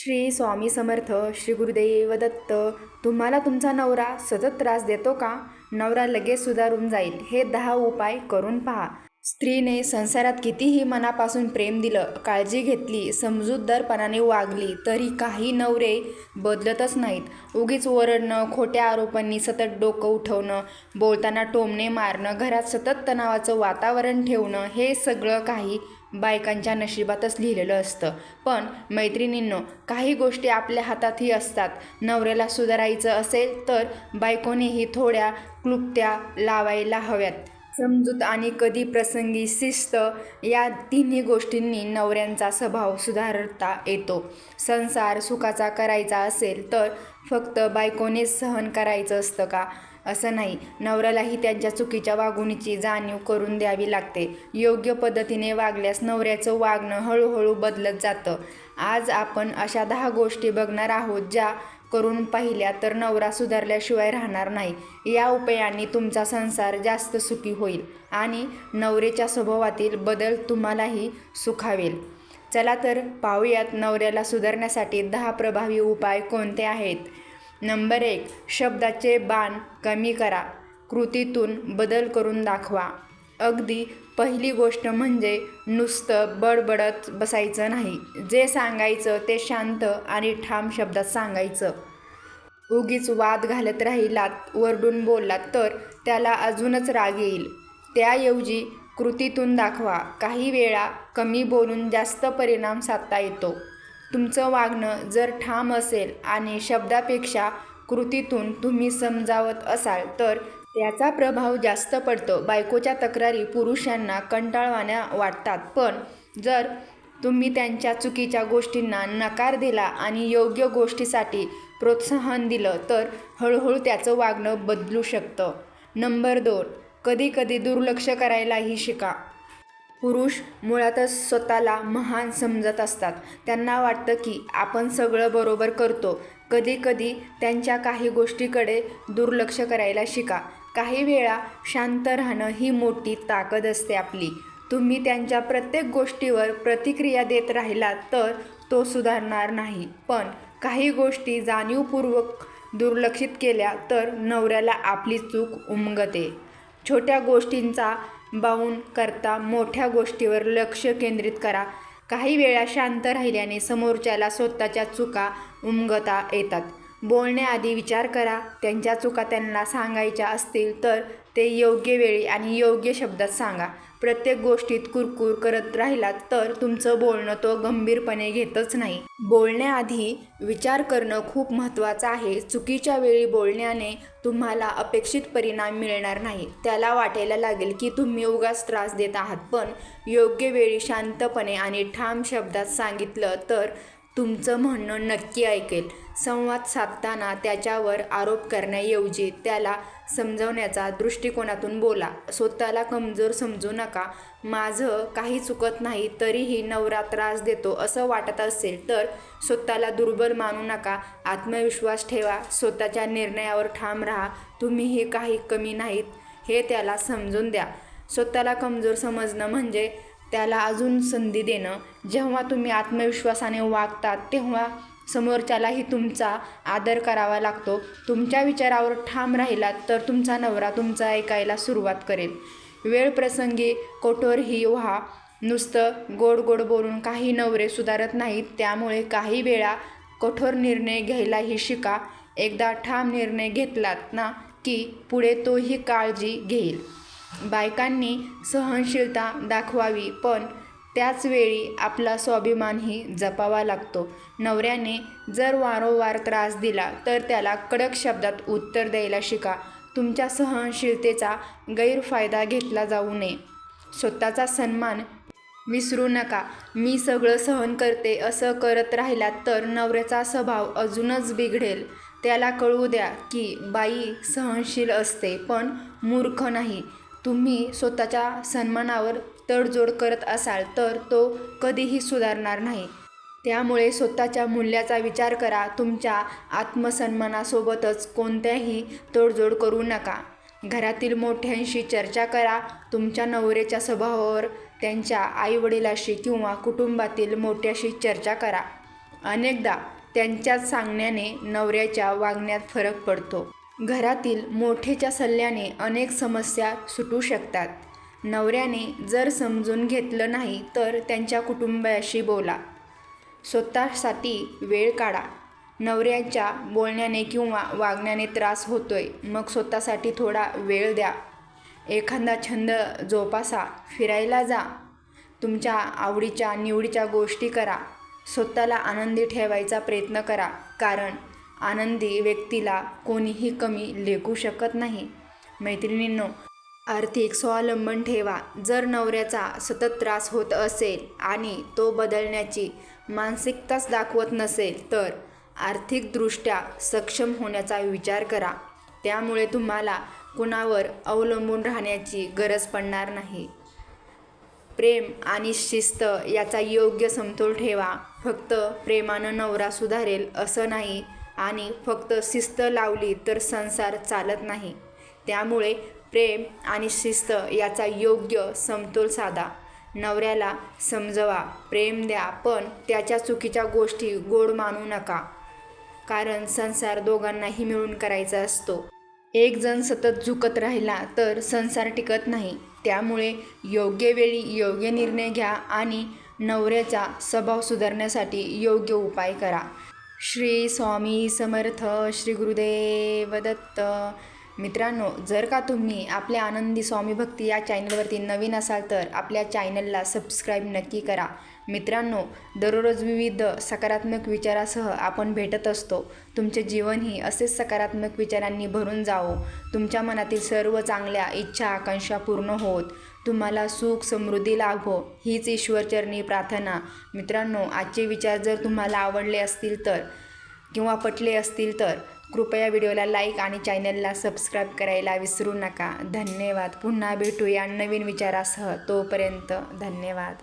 श्री स्वामी समर्थ श्री गुरुदेव दत्त तुम्हाला तुमचा नवरा सतत त्रास देतो का? नवरा लगेच सुधारून जाईल हे दहा उपाय करून पहा. स्त्रीने संसारात कितीही मनापासून प्रेम दिलं काळजी घेतली समजूतदारपणाने वागली तरी काही नवरे बदलतच नाहीत. उगीच ओरडणं खोट्या आरोपांनी सतत डोकं उठवणं बोलताना टोमणे मारणं घरात सतत तणावाचं वातावरण ठेवणं हे सगळं काही बायकांच्या नशिबातच लिहिलेलं असतं. पण मैत्रिणींनो काही गोष्टी आपल्या हातातही असतात. नवऱ्याला सुधारायचं असेल तर बायकोनेही थोड्या क्लुप्त्या लावायला हव्यात. समजूत आणि कधी प्रसंगी शिस्त या तिन्ही गोष्टींनी नवऱ्यांचा स्वभाव सुधारता येतो. संसार सुखाचा करायचा असेल तर फक्त बायकोनेच सहन करायचं असतं का? असं नाही. नवऱ्यालाही त्यांच्या चुकीच्या वागणुकीची जाणीव करून द्यावी लागते. योग्य पद्धतीने वागल्यास नवऱ्याचं वागणं हळूहळू बदलत जातं. आज आपण अशा दहा गोष्टी बघणार आहोत ज्या करून पाहिल्या तर नवरा सुधारल्याशिवाय राहणार नाही. या उपायांनी तुमचा संसार जास्त सुखी होईल आणि नवरेच्या स्वभावातील बदल तुम्हालाही सुखावेल. चला तर पाहूयात नवऱ्याला सुधारण्यासाठी दहा प्रभावी उपाय कोणते आहेत? नंबर एक शब्दाचे बाण कमी करा. कृतीतून बदल करून दाखवा. अगदी पहिली गोष्ट म्हणजे नुसतं बडबडत बसायचं नाही. जे सांगायचं ते शांत आणि ठाम शब्दात सांगायचं. उगीच वाद घालत राहिलात वरडून बोललात तर त्याला अजूनच राग येईल. त्याऐवजी कृतीतून दाखवा. काही वेळा कमी बोलून जास्त परिणाम साधता येतो. तुमचं वागणं जर ठाम असेल आणि शब्दापेक्षा कृतीतून तुम्ही समजावत असाल तर त्याचा प्रभाव जास्त पडतो. बायकोच्या तक्रारी पुरुषांना कंटाळवाण्या वाटतात. पण जर तुम्ही त्यांच्या चुकीच्या गोष्टींना नकार दिला आणि योग्य गोष्टीसाठी प्रोत्साहन दिलं तर हळूहळू त्याचं वागणं बदलू शकतं. नंबर दोन कधीकधी दुर्लक्ष करायलाही शिका. पुरुष मुळातच स्वतःला महान समजत असतात. त्यांना वाटतं की आपण सगळं बरोबर करतो. कधीकधी त्यांच्या काही गोष्टीकडे दुर्लक्ष करायला शिका. काही वेळा शांत राहणं ही मोठी ताकद असते आपली. तुम्ही त्यांच्या प्रत्येक गोष्टीवर प्रतिक्रिया देत राहिलात तर तो सुधारणार नाही. पण काही गोष्टी जाणीवपूर्वक दुर्लक्षित केल्या तर नवऱ्याला आपली चूक उमगते. छोट्या गोष्टींचा करता मोठ्या गोष्टीवर लक्ष केंद्रित करा. काही वेळा शांत राहिल्याने समोरच्याला स्वतःच्या चुका उमगता येतात. बोलण्याआधी विचार करा त्यांच्या चुका त्यांना सांगायच्या असतील तर ते योग्य वेळी आणि योग्य शब्दात सांगा. प्रत्येक गोष्टीत कुरकुर करत राहिलात तर तुमचं बोलणं तो गंभीरपणे घेतच नाही. बोलण्याआधी विचार करणं खूप महत्त्वाचं आहे. चुकीच्या वेळी बोलण्याने तुम्हाला अपेक्षित परिणाम मिळणार नाही. त्याला वाटायला लागेल की तुम्ही उगाच त्रास देत आहात. पण योग्य वेळी शांतपणे आणि ठाम शब्दात सांगितलं तर तुमचं म्हणणं नक्की ऐकेल. संवाद साधताना त्याच्यावर आरोप करण्याऐवजी त्याला समजवण्याचा दृष्टिकोनातून बोला. स्वतःला कमजोर समजू नका. माझं काही चुकत नाही तरीही नवरा त्रास देतो असं वाटत असेल तर स्वतःला दुर्बल मानू नका. आत्मविश्वास ठेवा. स्वतःच्या निर्णयावर ठाम राहा. तुम्हीही काही कमी नाहीत हे त्याला समजून द्या. स्वतःला कमजोर समजणं म्हणजे त्याला अजून संधी देणं. जेव्हा तुम्ही आत्मविश्वासाने वागतात तेव्हा समोरच्यालाही तुमचा आदर करावा लागतो. तुमच्या विचारावर ठाम राहिलात तर तुमचा नवरा तुमचा ऐकायला सुरुवात करेल. वेळ प्रसंगी कठोरही व्हा. नुसतं गोड गोड बोलून काही नवरे सुधारत नाहीत त्यामुळे काही वेळा कठोर निर्णय घ्यायलाही शिका. एकदा ठाम निर्णय घेतलात ना की पुढे तोही काळजी घेईल. बायकांनी सहनशीलता दाखवावी पण त्याचवेळी आपला स्वाभिमानही जपावा लागतो. नवऱ्याने जर वारंवार त्रास दिला तर त्याला कडक शब्दात उत्तर द्यायला शिका. तुमच्या सहनशीलतेचा गैरफायदा घेतला जाऊ नये. स्वतःचा सन्मान विसरू नका. मी सगळं सहन करते असं करत राहिलात तर नवऱ्याचा स्वभाव अजूनच बिघडेल. त्याला कळू द्या की बाई सहनशील असते पण मूर्ख नाही. तुम्ही स्वतःच्या सन्मानावर तडजोड करत असाल तर तो कधीही सुधारणार नाही. त्यामुळे स्वतःच्या मूल्याचा विचार करा. तुमच्या आत्मसन्मानासोबतच कोणत्याही तडजोड करू नका. घरातील मोठ्यांशी चर्चा करा. तुमच्या नवऱ्याच्या स्वभावावर त्यांच्या आईवडिलाशी किंवा कुटुंबातील मोठ्याशी चर्चा करा. अनेकदा त्यांच्याच सांगण्याने नवऱ्याच्या वागण्यात फरक पडतो. घरातील मोठेच्या सल्ल्याने अनेक समस्या सुटू शकतात. नवऱ्याने जर समजून घेतलं नाही तर त्यांच्या कुटुंबाशी बोला. स्वतःसाठी वेळ काढा. नवऱ्याच्या बोलण्याने किंवा वागण्याने त्रास होतोय मग स्वतःसाठी थोडा वेळ द्या. एखादा छंद जोपासा फिरायला जा. तुमच्या आवडीच्या निवडीच्या गोष्टी करा. स्वतःला आनंदी ठेवायचा प्रयत्न करा कारण आनंदी व्यक्तीला कोणीही कमी लेखू शकत नाही. मैत्रिणींनो आर्थिक स्वावलंबन ठेवा. जर नवऱ्याचा सतत त्रास होत असेल आणि तो बदलण्याची मानसिकताच दाखवत नसेल तर आर्थिकदृष्ट्या सक्षम होण्याचा विचार करा. त्यामुळे तुम्हाला कुणावर अवलंबून राहण्याची गरज पडणार नाही. प्रेम आणि शिस्त याचा योग्य समतोल ठेवा. फक्त प्रेमानं नवरा सुधारेल असं नाही आणि फक्त शिस्त लावली तर संसार चालत नाही. त्यामुळे प्रेम आणि शिस्त याचा योग्य समतोल साधा. नवऱ्याला समजवा प्रेम द्या पण त्याच्या चुकीच्या गोष्टी गोड मानू नका. कारण संसार दोघांनाही मिळून करायचा असतो. एक जण सतत झुकत राहिला तर संसार टिकत नाही. त्यामुळे योग्य वेळी योग्य निर्णय घ्या आणि नवऱ्याचा स्वभाव सुधारण्यासाठी योग्य उपाय करा. श्री स्वामी समर्थ श्री गुरुदेव दत्त. मित्रांनो जर का तुम्ही आपल्या आनंदी स्वामी भक्ती या चॅनलवरती नवीन असाल तर आपल्या चॅनलला सबस्क्राईब नक्की करा. मित्रांनो दररोज विविध सकारात्मक विचारासह आपण भेटत असतो. तुमचे जीवनही असेच सकारात्मक विचारांनी भरून जावो. तुमच्या मनातील सर्व चांगल्या इच्छा आकांक्षा पूर्ण होत. तुम्हाला सुख समृद्धी लाभो हीच ईश्वरचरणी प्रार्थना. मित्रांनो आजचे विचार जर तुम्हाला आवडले असतील तर किंवा पटले असतील तर कृपया व्हिडिओला लाईक आणि चॅनलला सबस्क्राईब करायला विसरू नका. धन्यवाद. पुन्हा भेटूया नवीन विचारासह. तोपर्यंत धन्यवाद.